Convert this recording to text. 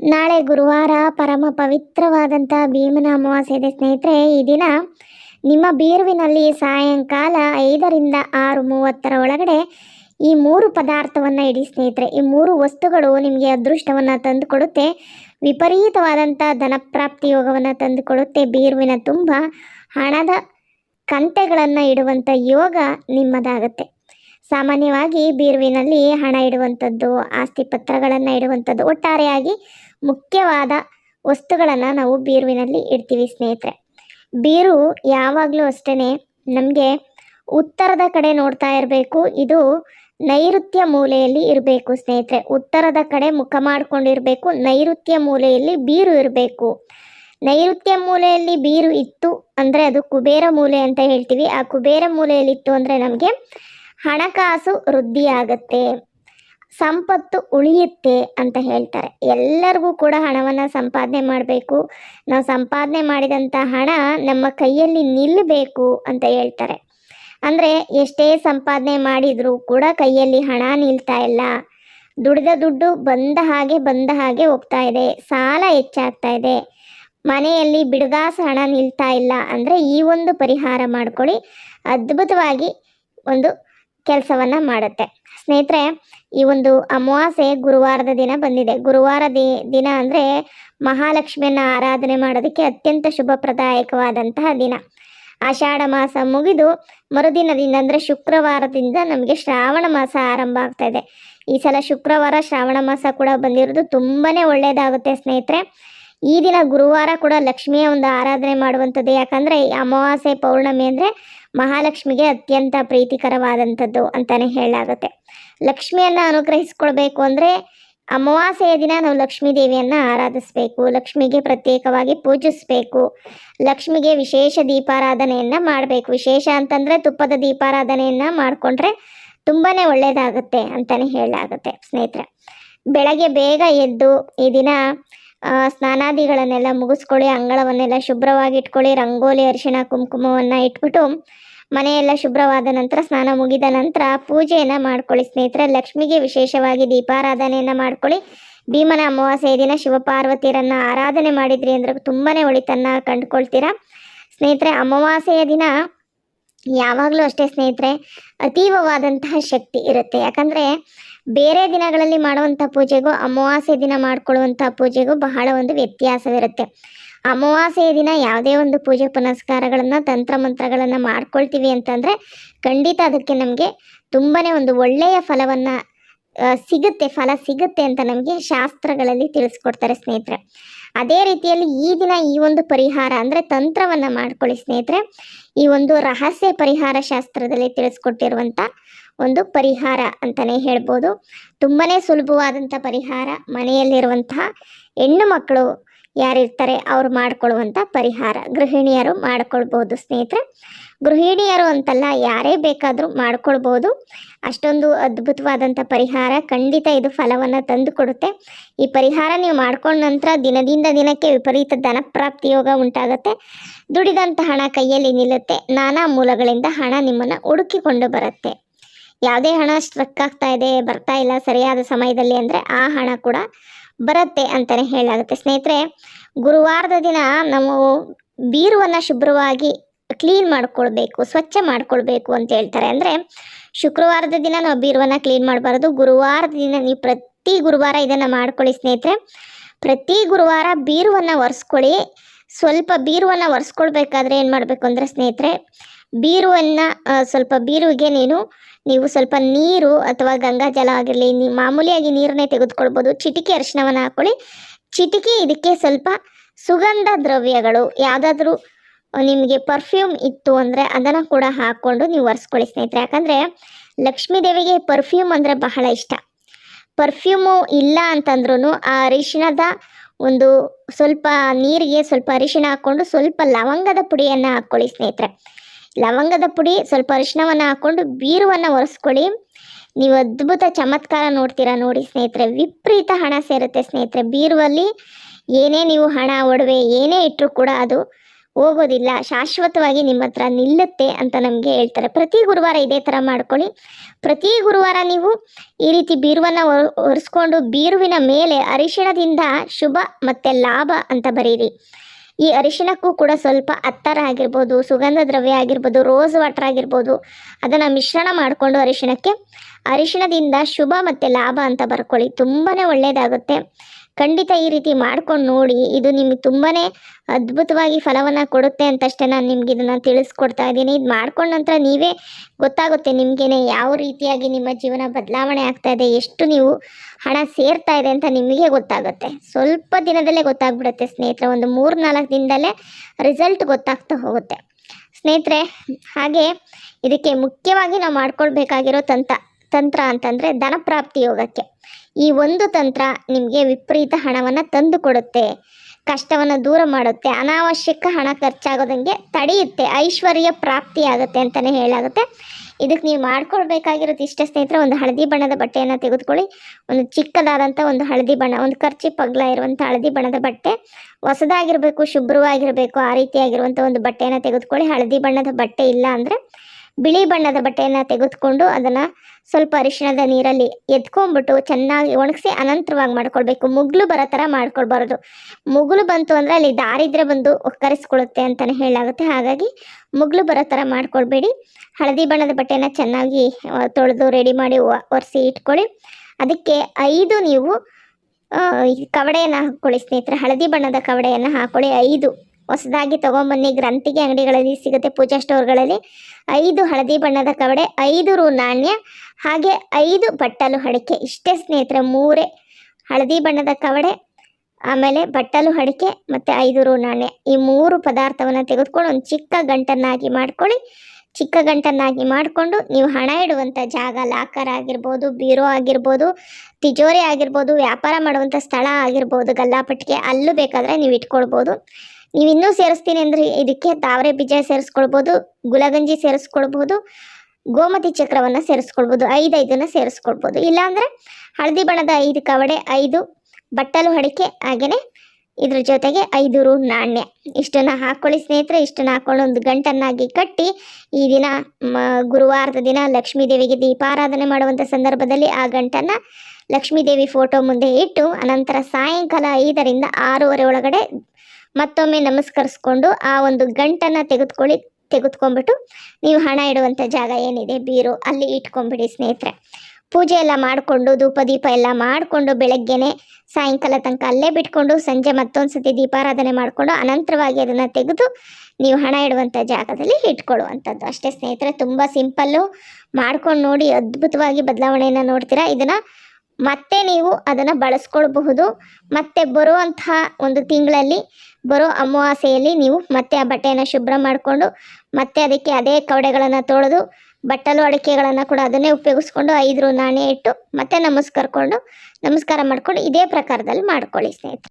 ನಾಳೆ ಗುರುವಾರ ಪರಮ ಪವಿತ್ರವಾದಂಥ ಭೀಮನ ಅಮಾವಾಸ್ಯೆ ಇದೆ ಸ್ನೇಹಿತರೆ, ಈ ದಿನ ನಿಮ್ಮ ಬೀರುವಿನಲ್ಲಿ ಸಾಯಂಕಾಲ ಐದರಿಂದ ಆರು ಮೂವತ್ತರ ಒಳಗಡೆ ಈ ಮೂರು ಪದಾರ್ಥವನ್ನು ಇಡಿ ಸ್ನೇಹಿತರೆ. ಈ ಮೂರು ವಸ್ತುಗಳು ನಿಮಗೆ ಅದೃಷ್ಟವನ್ನು ತಂದುಕೊಡುತ್ತೆ. ವಿಪರೀತವಾದಂಥ ಧನಪ್ರಾಪ್ತಿ ಯೋಗವನ್ನು ತಂದುಕೊಡುತ್ತೆ. ಬೀರುವಿನ ತುಂಬ ಹಣದ ಕಂತೆಗಳನ್ನು ಇಡುವಂಥ ಯೋಗ ನಿಮ್ಮದಾಗುತ್ತೆ. ಸಾಮಾನ್ಯವಾಗಿ ಬೀರುವಿನಲ್ಲಿ ಹಣ ಇಡುವಂಥದ್ದು, ಆಸ್ತಿ ಪತ್ರಗಳನ್ನು ಇಡುವಂಥದ್ದು ಒಟ್ಟಾರೆಯಾಗಿ ಮುಖ್ಯವಾದ ವಸ್ತುಗಳನ್ನು ನಾವು ಬೀರುವಿನಲ್ಲಿ ಇಡ್ತೀವಿ ಸ್ನೇಹಿತರೆ. ಬೀರು ಯಾವಾಗಲೂ ಅಷ್ಟೇ ನಮಗೆ ಉತ್ತರದ ಕಡೆ ನೋಡ್ತಾ ಇರಬೇಕು, ಇದು ನೈಋತ್ಯ ಮೂಲೆಯಲ್ಲಿ ಇರಬೇಕು ಸ್ನೇಹಿತರೆ. ಉತ್ತರದ ಕಡೆ ಮುಖ ಮಾಡಿಕೊಂಡಿರಬೇಕು, ನೈಋತ್ಯ ಮೂಲೆಯಲ್ಲಿ ಬೀರು ಇರಬೇಕು. ನೈಋತ್ಯ ಮೂಲೆಯಲ್ಲಿ ಬೀರು ಇತ್ತು ಅಂದರೆ ಅದು ಕುಬೇರ ಮೂಲೆ ಅಂತ ಹೇಳ್ತೀವಿ. ಆ ಕುಬೇರ ಮೂಲೆಯಲ್ಲಿ ಇತ್ತು ಅಂದರೆ ನಮಗೆ ಹಣಕಾಸು ವೃದ್ಧಿಯಾಗತ್ತೆ. ಸಂಪತ್ತು ಉಳಿಯುತ್ತೆ ಅಂತ ಹೇಳ್ತಾರೆ. ಎಲ್ಲರಿಗೂ ಕೂಡ ಹಣವನ್ನು ಸಂಪಾದನೆ ಮಾಡಬೇಕು. ನಾವು ಸಂಪಾದನೆ ಮಾಡಿದಂಥ ಹಣ ನಮ್ಮ ಕೈಯಲ್ಲಿ ನಿಲ್ಲಬೇಕು ಅಂತ ಹೇಳ್ತಾರೆ. ಅಂದರೆ ಎಷ್ಟೇ ಸಂಪಾದನೆ ಮಾಡಿದರೂ ಕೂಡ ಕೈಯಲ್ಲಿ ಹಣ ನಿಲ್ತಾ ಇಲ್ಲ. ದುಡಿದ ದುಡ್ಡು ಬಂದ ಹಾಗೆ ಬಂದ ಹಾಗೆ ಹೋಗ್ತಾ ಇದೆ. ಸಾಲ ಹೆಚ್ಚಾಗ್ತಾ ಇದೆ. ಮನೆಯಲ್ಲಿ ಬಿಡುಗಾಸ ಹಣ ನಿಲ್ತಾ ಇಲ್ಲ ಅಂದರೆ ಈ ಒಂದು ಪರಿಹಾರ ಮಾಡ್ಕೊಳ್ಳಿ. ಅದ್ಭುತವಾಗಿ ಒಂದು ಕೆಲಸವನ್ನು ಮಾಡುತ್ತೆ. ಸ್ನೇಹಿತರೆ, ಈ ಒಂದು ಅಮಾವಾಸ್ಯೆ ಗುರುವಾರದ ದಿನ ಬಂದಿದೆ. ಗುರುವಾರ ದಿನ ಅಂದರೆ ಮಹಾಲಕ್ಷ್ಮಿಯನ್ನು ಆರಾಧನೆ ಮಾಡೋದಕ್ಕೆ ಅತ್ಯಂತ ಶುಭಪ್ರದಾಯಕವಾದಂತಹ ದಿನ. ಆಷಾಢ ಮಾಸ ಮುಗಿದು ಮರುದಿನದಿಂದ ಅಂದರೆ ಶುಕ್ರವಾರದಿಂದ ನಮಗೆ ಶ್ರಾವಣ ಮಾಸ ಆರಂಭ ಆಗ್ತಾ ಇದೆ. ಈ ಸಲ ಶುಕ್ರವಾರ ಶ್ರಾವಣ ಮಾಸ ಕೂಡ ಬಂದಿರೋದು ತುಂಬಾ ಒಳ್ಳೆಯದಾಗುತ್ತೆ ಸ್ನೇಹಿತರೆ. ಈ ದಿನ ಗುರುವಾರ ಕೂಡ ಲಕ್ಷ್ಮಿಯ ಒಂದು ಆರಾಧನೆ ಮಾಡುವಂಥದ್ದು. ಯಾಕಂದರೆ ಅಮಾವಾಸ್ಯೆ ಪೌರ್ಣಮಿ ಅಂದರೆ ಮಹಾಲಕ್ಷ್ಮಿಗೆ ಅತ್ಯಂತ ಪ್ರೀತಿಕರವಾದಂಥದ್ದು ಅಂತಲೇ ಹೇಳಲಾಗುತ್ತೆ. ಲಕ್ಷ್ಮಿಯನ್ನು ಅನುಗ್ರಹಿಸ್ಕೊಳ್ಬೇಕು ಅಂದರೆ ಅಮಾವಾಸ್ಯೆಯ ದಿನ ನಾವು ಲಕ್ಷ್ಮೀ ದೇವಿಯನ್ನು ಆರಾಧಿಸಬೇಕು, ಲಕ್ಷ್ಮಿಗೆ ಪ್ರತ್ಯೇಕವಾಗಿ ಪೂಜಿಸಬೇಕು, ಲಕ್ಷ್ಮಿಗೆ ವಿಶೇಷ ದೀಪಾರಾಧನೆಯನ್ನು ಮಾಡಬೇಕು. ವಿಶೇಷ ಅಂತಂದರೆ ತುಪ್ಪದ ದೀಪಾರಾಧನೆಯನ್ನು ಮಾಡಿಕೊಂಡ್ರೆ ತುಂಬಾ ಒಳ್ಳೆಯದಾಗುತ್ತೆ ಅಂತಲೇ ಹೇಳಲಾಗುತ್ತೆ ಸ್ನೇಹಿತರೆ. ಬೆಳಗ್ಗೆ ಬೇಗ ಎದ್ದು ಈ ದಿನ ಸ್ನಾನಾದಿಗಳನ್ನೆಲ್ಲ ಮುಗಿಸ್ಕೊಳ್ಳಿ, ಅಂಗಳವನ್ನೆಲ್ಲ ಶುಭ್ರವಾಗಿ ಇಟ್ಕೊಳ್ಳಿ, ರಂಗೋಲಿ, ಅರಿಶಿಣ, ಕುಂಕುಮವನ್ನು ಇಟ್ಬಿಟ್ಟು ಮನೆಯೆಲ್ಲ ಶುಭ್ರವಾದ ನಂತರ ಸ್ನಾನ ಮುಗಿದ ನಂತರ ಪೂಜೆಯನ್ನು ಮಾಡ್ಕೊಳ್ಳಿ. ಸ್ನೇಹಿತರೆ, ಲಕ್ಷ್ಮಿಗೆ ವಿಶೇಷವಾಗಿ ದೀಪಾರಾಧನೆಯನ್ನು ಮಾಡ್ಕೊಳ್ಳಿ. ಭೀಮನ ಅಮಾವಾಸ್ಯೆಯ ದಿನ ಶಿವಪಾರ್ವತಿಯರನ್ನು ಆರಾಧನೆ ಮಾಡಿದ್ರಿ ಅಂದ್ರೆ ತುಂಬಾ ಒಳಿತನ್ನು ಕಂಡುಕೊಳ್ತೀರಾ? ಸ್ನೇಹಿತರೆ, ಅಮಾವಾಸ್ಯೆಯ ದಿನ ಯಾವಾಗಲೂ ಅಷ್ಟೇ ಸ್ನೇಹಿತರೆ, ಅತೀವವಾದಂತಹ ಶಕ್ತಿ ಇರುತ್ತೆ. ಯಾಕಂದರೆ ಬೇರೆ ದಿನಗಳಲ್ಲಿ ಮಾಡುವಂಥ ಪೂಜೆಗೂ ಅಮಾವಾಸ್ಯೆ ದಿನ ಮಾಡ್ಕೊಳ್ಳುವಂಥ ಪೂಜೆಗೂ ಬಹಳ ಒಂದು ವ್ಯತ್ಯಾಸವಿರುತ್ತೆ. ಅಮಾವಾಸ್ಯೆ ದಿನ ಯಾವುದೇ ಒಂದು ಪೂಜೆ ಪುನಸ್ಕಾರಗಳನ್ನು ತಂತ್ರ ಮಂತ್ರಗಳನ್ನು ಮಾಡ್ಕೊಳ್ತೀವಿ ಅಂತಂದರೆ ಖಂಡಿತ ಅದಕ್ಕೆ ನಮಗೆ ತುಂಬಾ ಒಂದು ಒಳ್ಳೆಯ ಫಲವನ್ನು ಸಿಗುತ್ತೆ, ಫಲ ಸಿಗುತ್ತೆ ಅಂತ ನಮಗೆ ಶಾಸ್ತ್ರಗಳಲ್ಲಿ ತಿಳಿಸ್ಕೊಡ್ತಾರೆ ಸ್ನೇಹಿತರೆ. ಅದೇ ರೀತಿಯಲ್ಲಿ ಈ ದಿನ ಈ ಒಂದು ಪರಿಹಾರ ಅಂದರೆ ತಂತ್ರವನ್ನು ಮಾಡ್ಕೊಳ್ಳಿ ಸ್ನೇಹಿತರೆ. ಈ ಒಂದು ರಹಸ್ಯ ಪರಿಹಾರ ಶಾಸ್ತ್ರದಲ್ಲಿ ತಿಳಿಸ್ಕೊಟ್ಟಿರುವಂಥ ಒಂದು ಪರಿಹಾರ ಅಂತಲೇ ಹೇಳ್ಬೋದು. ತುಂಬಾ ಸುಲಭವಾದಂಥ ಪರಿಹಾರ, ಮನೆಯಲ್ಲಿರುವಂತಹ ಹೆಣ್ಣು ಮಕ್ಕಳು ಯಾರಿರ್ತಾರೆ ಅವ್ರು ಮಾಡ್ಕೊಳ್ಳುವಂಥ ಪರಿಹಾರ. ಗೃಹಿಣಿಯರು ಮಾಡ್ಕೊಳ್ಬೋದು ಸ್ನೇಹಿತರೆ. ಗೃಹಿಣಿಯರು ಅಂತಲ್ಲ ಯಾರೇ ಬೇಕಾದರೂ ಮಾಡ್ಕೊಳ್ಬೋದು. ಅಷ್ಟೊಂದು ಅದ್ಭುತವಾದಂಥ ಪರಿಹಾರ, ಖಂಡಿತ ಇದು ಫಲವನ್ನು ತಂದು ಕೊಡುತ್ತೆ ಈ ಪರಿಹಾರ ನೀವು ಮಾಡ್ಕೊಂಡ ನಂತರ ದಿನದಿಂದ ದಿನಕ್ಕೆ ವಿಪರೀತ ಧನಪ್ರಾಪ್ತಿ ಯೋಗ ಉಂಟಾಗುತ್ತೆ. ದುಡಿದಂಥ ಹಣ ಕೈಯಲ್ಲಿ ನಿಲ್ಲುತ್ತೆ. ನಾನಾ ಮೂಲಗಳಿಂದ ಹಣ ನಿಮ್ಮನ್ನು ಹುಡುಕಿಕೊಂಡು ಬರುತ್ತೆ. ಯಾವುದೇ ಹಣ ಸ್ಟ್ರಕ್ ಆಗ್ತಾ ಇದೆ, ಬರ್ತಾ ಇಲ್ಲ ಸರಿಯಾದ ಸಮಯದಲ್ಲಿ ಅಂದರೆ ಆ ಹಣ ಕೂಡ ಬರುತ್ತೆ ಅಂತಲೇ ಹೇಳಲಾಗುತ್ತೆ. ಸ್ನೇಹಿತರೆ, ಗುರುವಾರದ ದಿನ ನಾವು ಬೀರುವನ್ನು ಶುಭ್ರವಾಗಿ ಕ್ಲೀನ್ ಮಾಡ್ಕೊಳ್ಬೇಕು, ಸ್ವಚ್ಛ ಮಾಡ್ಕೊಳ್ಬೇಕು ಅಂತ ಹೇಳ್ತಾರೆ. ಅಂದರೆ ಶುಕ್ರವಾರದ ದಿನ ನಾವು ಬೀರುವನ್ನು ಕ್ಲೀನ್ ಮಾಡಬಾರ್ದು. ಗುರುವಾರದ ದಿನ ನೀವು ಪ್ರತಿ ಗುರುವಾರ ಇದನ್ನು ಮಾಡ್ಕೊಳ್ಳಿ ಸ್ನೇಹಿತರೆ. ಪ್ರತಿ ಗುರುವಾರ ಬೀರುವನ್ನು ಒರೆಸ್ಕೊಳ್ಳಿ. ಸ್ವಲ್ಪ ಬೀರುವನ್ನು ಒರೆಸ್ಕೊಳ್ಬೇಕಾದ್ರೆ ಏನು ಮಾಡಬೇಕು ಅಂದರೆ ಸ್ನೇಹಿತರೆ ಬೀರುವನ್ನು ಸ್ವಲ್ಪ ಬೀರುವಿಗೆ ನೀನು, ನೀವು ಸ್ವಲ್ಪ ನೀರು ಅಥವಾ ಗಂಗಾ ಜಲ ಆಗಿರಲಿ ನೀವು ಮಾಮೂಲಿಯಾಗಿ ನೀರನ್ನೇ ತೆಗೆದುಕೊಳ್ಬೋದು, ಚಿಟಿಕೆ ಅರಿಶಿನವನ್ನು ಹಾಕ್ಕೊಳ್ಳಿ ಚಿಟಿಕೆ ಇದಕ್ಕೆ ಸ್ವಲ್ಪ ಸುಗಂಧ ದ್ರವ್ಯಗಳು, ಯಾವುದಾದ್ರೂ ನಿಮಗೆ ಪರ್ಫ್ಯೂಮ್ ಇತ್ತು ಅಂದರೆ ಅದನ್ನು ಕೂಡ ಹಾಕ್ಕೊಂಡು ನೀವು ಒರೆಸ್ಕೊಳ್ಳಿ ಸ್ನೇಹಿತರೆ. ಯಾಕಂದರೆ ಲಕ್ಷ್ಮೀ ದೇವಿಗೆ ಪರ್ಫ್ಯೂಮ್ ಅಂದರೆ ಬಹಳ ಇಷ್ಟ. ಪರ್ಫ್ಯೂಮು ಇಲ್ಲ ಅಂತಂದ್ರೂ ಆ ಅರಿಶಿಣದ ಒಂದು ಸ್ವಲ್ಪ ನೀರಿಗೆ ಸ್ವಲ್ಪ ಅರಿಶಿಣ ಹಾಕ್ಕೊಂಡು ಸ್ವಲ್ಪ ಲವಂಗದ ಪುಡಿಯನ್ನು ಹಾಕ್ಕೊಳ್ಳಿ ಸ್ನೇಹಿತರೆ. ಲವಂಗದ ಪುಡಿ, ಸ್ವಲ್ಪ ಅರಿಶಿಣವನ್ನು ಹಾಕ್ಕೊಂಡು ಬೀರುವನ್ನು ಒರೆಸ್ಕೊಳ್ಳಿ. ನೀವು ಅದ್ಭುತ ಚಮತ್ಕಾರ ನೋಡ್ತೀರಾ ನೋಡಿ ಸ್ನೇಹಿತರೆ, ವಿಪರೀತ ಹಣ ಸೇರುತ್ತೆ ಸ್ನೇಹಿತರೆ. ಬೀರುವಲ್ಲಿ ಏನೇ ನೀವು ಹಣ, ಒಡವೆ ಏನೇ ಇಟ್ಟರೂ ಕೂಡ ಅದು ಹೋಗೋದಿಲ್ಲ. ಶಾಶ್ವತವಾಗಿ ನಿಮ್ಮ ಹತ್ರ ನಿಲ್ಲುತ್ತೆ ಅಂತ ನಮಗೆ ಹೇಳ್ತಾರೆ. ಪ್ರತಿ ಗುರುವಾರ ಇದೇ ಥರ ಮಾಡ್ಕೊಳ್ಳಿ. ಪ್ರತಿ ಗುರುವಾರ ನೀವು ಈ ರೀತಿ ಬೀರುವನ್ನು ಒರೆಸ್ಕೊಂಡು ಬೀರುವಿನ ಮೇಲೆ ಅರಿಶಿಣದಿಂದ ಶುಭ ಮತ್ತು ಲಾಭ ಅಂತ ಬರೀರಿ. ಈ ಅರಿಶಿಣಕ್ಕೂ ಕೂಡ ಸ್ವಲ್ಪ ಅತ್ತರ ಆಗಿರ್ಬೋದು, ಸುಗಂಧ ದ್ರವ್ಯ ಆಗಿರ್ಬೋದು ರೋಸ್ ವಾಟರ್ ಆಗಿರ್ಬೋದು, ಅದನ್ನು ಮಿಶ್ರಣ ಮಾಡಿಕೊಂಡು ಅರಿಶಿಣಕ್ಕೆ. ಅರಿಶಿಣದಿಂದ ಶುಭ ಮತ್ತು ಲಾಭ ಅಂತ ಬರ್ಕೊಳ್ಳಿ ತುಂಬಾ ಒಳ್ಳೆಯದಾಗುತ್ತೆ ಖಂಡಿತ ಈ ರೀತಿ ಮಾಡ್ಕೊಂಡು ನೋಡಿ. ಇದು ನಿಮಗೆ ತುಂಬಾ ಅದ್ಭುತವಾಗಿ ಫಲವನ್ನು ಕೊಡುತ್ತೆ ಅಂತಷ್ಟೇ ನಾನು ನಿಮ್ಗೆ ಇದನ್ನು ತಿಳಿಸ್ಕೊಡ್ತಾ ಇದ್ದೀನಿ. ಇದು ಮಾಡ್ಕೊಂಡ ನಂತರ ನೀವೇ ಗೊತ್ತಾಗುತ್ತೆ ನಿಮಗೇನೆ ಯಾವ ರೀತಿಯಾಗಿ ನಿಮ್ಮ ಜೀವನ ಬದಲಾವಣೆ ಆಗ್ತಾ ಇದೆ, ಎಷ್ಟು ನೀವು ಹಣ ಸೇರ್ತಾ ಇದೆ ಅಂತ ನಿಮಗೆ ಗೊತ್ತಾಗುತ್ತೆ. ಸ್ವಲ್ಪ ದಿನದಲ್ಲೇ ಗೊತ್ತಾಗ್ಬಿಡುತ್ತೆ ಸ್ನೇಹಿತರೆ, ಒಂದು ಮೂರು ನಾಲ್ಕು ದಿನದಲ್ಲೇ ರಿಸಲ್ಟ್ ಗೊತ್ತಾಗ್ತಾ ಹೋಗುತ್ತೆ. ಸ್ನೇಹಿತರೆ, ಹಾಗೆ ಇದಕ್ಕೆ ಮುಖ್ಯವಾಗಿ ನಾವು ಮಾಡ್ಕೊಳ್ಬೇಕಾಗಿರೋ ತಂತ್ರ ತಂತ್ರ ಅಂತಂದರೆ ಧನಪ್ರಾಪ್ತಿ ಯೋಗಕ್ಕೆ. ಈ ಒಂದು ತಂತ್ರ ನಿಮಗೆ ವಿಪರೀತ ಹಣವನ್ನು ತಂದು ಕೊಡುತ್ತೆ. ಕಷ್ಟವನ್ನು ದೂರ ಮಾಡುತ್ತೆ. ಅನಾವಶ್ಯಕ ಹಣ ಖರ್ಚಾಗೋದಂಗೆ ತಡೆಯುತ್ತೆ. ಐಶ್ವರ್ಯ ಪ್ರಾಪ್ತಿಯಾಗುತ್ತೆ ಅಂತಲೇ ಹೇಳಾಗುತ್ತೆ. ಇದಕ್ಕೆ ನೀವು ಮಾಡ್ಕೊಳ್ಬೇಕಾಗಿರೋದು ಇಷ್ಟ ಸ್ನೇಹಿತರೆ, ಒಂದು ಹಳದಿ ಬಣ್ಣದ ಬಟ್ಟೆಯನ್ನು ತೆಗೆದುಕೊಳ್ಳಿ. ಒಂದು ಚಿಕ್ಕದಾದಂಥ ಒಂದು ಹಳದಿ ಬಣ್ಣ, ಒಂದು ಖರ್ಚಿ ಪಗ್ಲ ಇರುವಂಥ ಹಳದಿ ಬಣ್ಣದ ಬಟ್ಟೆ. ಹೊಸದಾಗಿರಬೇಕು, ಶುಭ್ರವಾಗಿರಬೇಕು, ಆ ರೀತಿಯಾಗಿರುವಂಥ ಒಂದು ಬಟ್ಟೆಯನ್ನು ತೆಗೆದುಕೊಳ್ಳಿ. ಹಳದಿ ಬಣ್ಣದ ಬಟ್ಟೆ ಇಲ್ಲ ಅಂದರೆ ಬಿಳಿ ಬಣ್ಣದ ಬಟ್ಟೆಯನ್ನು ತೆಗೆದುಕೊಂಡು ಅದನ್ನು ಸ್ವಲ್ಪ ಅರಿಶಿಣದ ನೀರಲ್ಲಿ ಎದ್ಕೊಂಡ್ಬಿಟ್ಟು ಚೆನ್ನಾಗಿ ಒಣಗಿಸಿ ಅನಂತರವಾಗಿ ಮಾಡ್ಕೊಳ್ಬೇಕು. ಮುಗ್ಲು ಬರೋ ಥರ ಮಾಡ್ಕೊಳ್ಬಾರ್ದು. ಮುಗುಲು ಬಂತು ಅಂದರೆ ಅಲ್ಲಿ ದಾರಿದ್ರೆ ಬಂದು ಕರೆಸ್ಕೊಳ್ಳುತ್ತೆ ಅಂತಲೇ ಹೇಳಾಗುತ್ತೆ ಹಾಗಾಗಿ ಮುಗ್ಲು ಬರೋ ಥರ ಮಾಡ್ಕೊಳ್ಬೇಡಿ. ಹಳದಿ ಬಣ್ಣದ ಬಟ್ಟೆನ ಚೆನ್ನಾಗಿ ತೊಳೆದು ರೆಡಿ ಮಾಡಿ ಒರೆಸಿ ಇಟ್ಕೊಳ್ಳಿ. ಅದಕ್ಕೆ ಐದು ನೀವು ಕವಡೆಯನ್ನು ಹಾಕ್ಕೊಳ್ಳಿ ಸ್ನೇಹಿತರೆ. ಹಳದಿ ಬಣ್ಣದ ಕವಡೆಯನ್ನು ಹಾಕ್ಕೊಳ್ಳಿ. ಐದು. ಹೊಸದಾಗಿ ತೊಗೊಂಬನ್ನಿ. ಗ್ರಂಥಿಗೆ, ಅಂಗಡಿಗಳಲ್ಲಿ ಸಿಗುತ್ತೆ ಪೂಜಾ ಸ್ಟೋರ್ಗಳಲ್ಲಿ. ಐದು ಹಳದಿ ಬಣ್ಣದ ಕವಡೆ, ಐದು ರು ನಾಣ್ಯ, ಹಾಗೆ ಐದು ಬಟ್ಟಲು ಅಡಿಕೆ ಇಷ್ಟೇ ಸ್ನೇಹಿತರೆ, ಮೂರೇ ಹಳದಿ ಬಣ್ಣದ ಕವಡೆ, ಆಮೇಲೆ ಬಟ್ಟಲು ಅಡಿಕೆ ಮತ್ತು ಐದು ರು ನಾಣ್ಯ. ಈ ಮೂರು ಪದಾರ್ಥವನ್ನು ತೆಗೆದುಕೊಂಡು ಒಂದು ಚಿಕ್ಕ ಗಂಟನ್ನಾಗಿ ಮಾಡ್ಕೊಳ್ಳಿ. ಚಿಕ್ಕ ಗಂಟನ್ನಾಗಿ ಮಾಡಿಕೊಂಡು ನೀವು ಹಣ ಇಡುವಂಥ ಜಾಗ, ಲಾಕರ್ ಆಗಿರ್ಬೋದು, ಬೀರೋ ಆಗಿರ್ಬೋದು, ತಿಜೋರಿ ಆಗಿರ್ಬೋದು, ವ್ಯಾಪಾರ ಮಾಡುವಂಥ ಸ್ಥಳ ಆಗಿರ್ಬೋದು, ಗಲ್ಲಾಪಟ್ಟಿಗೆ ಅಲ್ಲೂ ಬೇಕಾದರೆ ನೀವು ಇಟ್ಕೊಳ್ಬೋದು. ನೀವು ಇನ್ನೂ ಸೇರಿಸ್ತೀನಿ ಅಂದರೆ ಇದಕ್ಕೆ ತಾವರೆ ಬೀಜ ಸೇರಿಸ್ಕೊಳ್ಬೋದು, ಗುಲಗಂಜಿ ಸೇರಿಸ್ಕೊಳ್ಬೋದು, ಗೋಮತಿ ಚಕ್ರವನ್ನು ಸೇರಿಸ್ಕೊಳ್ಬೋದು ಐದು ಐದನ್ನು ಸೇರಿಸ್ಕೊಳ್ಬೋದು. ಇಲ್ಲಾಂದರೆ ಹಳದಿ ಬಣ್ಣದ ಐದು ಕವಡೆ, ಐದು ಬಟ್ಟಲು ಅಡಿಕೆ ಹಾಗೆಯೇ ಇದ್ರ ಜೊತೆಗೆ ಐದು ರು ನಾಣ್ಯ. ಇಷ್ಟನ್ನು ಹಾಕ್ಕೊಳ್ಳಿ ಸ್ನೇಹಿತರೆ, ಇಷ್ಟನ್ನು ಹಾಕ್ಕೊಂಡು ಒಂದು ಗಂಟನ್ನಾಗಿ ಕಟ್ಟಿ ಈ ದಿನ ಗುರುವಾರದ ದಿನ ಲಕ್ಷ್ಮೀ ದೇವಿಗೆ ದೀಪಾರಾಧನೆ ಮಾಡುವಂಥ ಸಂದರ್ಭದಲ್ಲಿ ಆ ಗಂಟನ್ನು ಲಕ್ಷ್ಮೀದೇವಿ ಫೋಟೋ ಮುಂದೆ ಇಟ್ಟು, ಅನಂತರ ಸಾಯಂಕಾಲ ಐದರಿಂದ ಆರೂವರೆ ಒಳಗಡೆ ಮತ್ತೊಮ್ಮೆ ನಮಸ್ಕರಿಸ್ಕೊಂಡು ಆ ಒಂದು ಗಂಟನ್ನು ತೆಗೆದುಕೊಳ್ಳಿ, ತೆಗೆದುಕೊಂಡ್ಬಿಟ್ಟು ನೀವು ಹಣ ಇಡುವಂಥ ಜಾಗ ಏನಿದೆ ಬೀರು, ಅಲ್ಲಿ ಇಟ್ಕೊಂಡ್ಬಿಡಿ ಸ್ನೇಹಿತರೆ. ಪೂಜೆ ಎಲ್ಲ ಮಾಡಿಕೊಂಡು ಧೂಪ ದೀಪ ಎಲ್ಲ ಮಾಡಿಕೊಂಡು ಬೆಳಗ್ಗೆನೆ ಸಾಯಂಕಾಲ ತನಕ ಅಲ್ಲೇ ಬಿಟ್ಕೊಂಡು ಸಂಜೆ ಮತ್ತೊಂದು ಸತಿ ದೀಪಾರಾಧನೆ ಮಾಡಿಕೊಂಡು ಅನಂತರವಾಗಿ ಅದನ್ನು ತೆಗೆದು ನೀವು ಹಣ ಇಡುವಂಥ ಜಾಗದಲ್ಲಿ ಇಟ್ಕೊಳ್ಳುವಂಥದ್ದು. ಅಷ್ಟೇ ಸ್ನೇಹಿತರೆ, ತುಂಬ ಸಿಂಪಲ್ಲು ಮಾಡ್ಕೊಂಡು ನೋಡಿ ಅದ್ಭುತವಾಗಿ ಬದಲಾವಣೆಯನ್ನು ನೋಡ್ತೀರಾ. ಇದನ್ನು ಮತ್ತೆ ನೀವು ಅದನ್ನು ಬಳಸ್ಕೊಳ್ಬಹುದು. ಮತ್ತೆ ಬರುವಂತಹ ಒಂದು ತಿಂಗಳಲ್ಲಿ, ಬರೋ ಅಮಾವಾಸ್ಯೆಯಲ್ಲಿ ನೀವು ಮತ್ತೆ ಆ ಬಟ್ಟೆಯನ್ನು ಶುಭ್ರ ಮಾಡಿಕೊಂಡು, ಮತ್ತೆ ಅದಕ್ಕೆ ಅದೇ ಕವಡೆಗಳನ್ನು ತೊಳೆದು, ಬಟ್ಟಲು ಅಡಿಕೆಗಳನ್ನು ಕೂಡ ಅದನ್ನೇ ಉಪಯೋಗಿಸ್ಕೊಂಡು ಐದು ನಾಣ್ಯ ಇಟ್ಟು ಮತ್ತೆ ನಮಸ್ಕರ್ಕೊಂಡು, ನಮಸ್ಕಾರ ಮಾಡ್ಕೊಂಡು ಇದೇ ಪ್ರಕಾರದಲ್ಲಿ ಮಾಡ್ಕೊಳ್ಳಿ ಸ್ನೇಹಿತರೆ.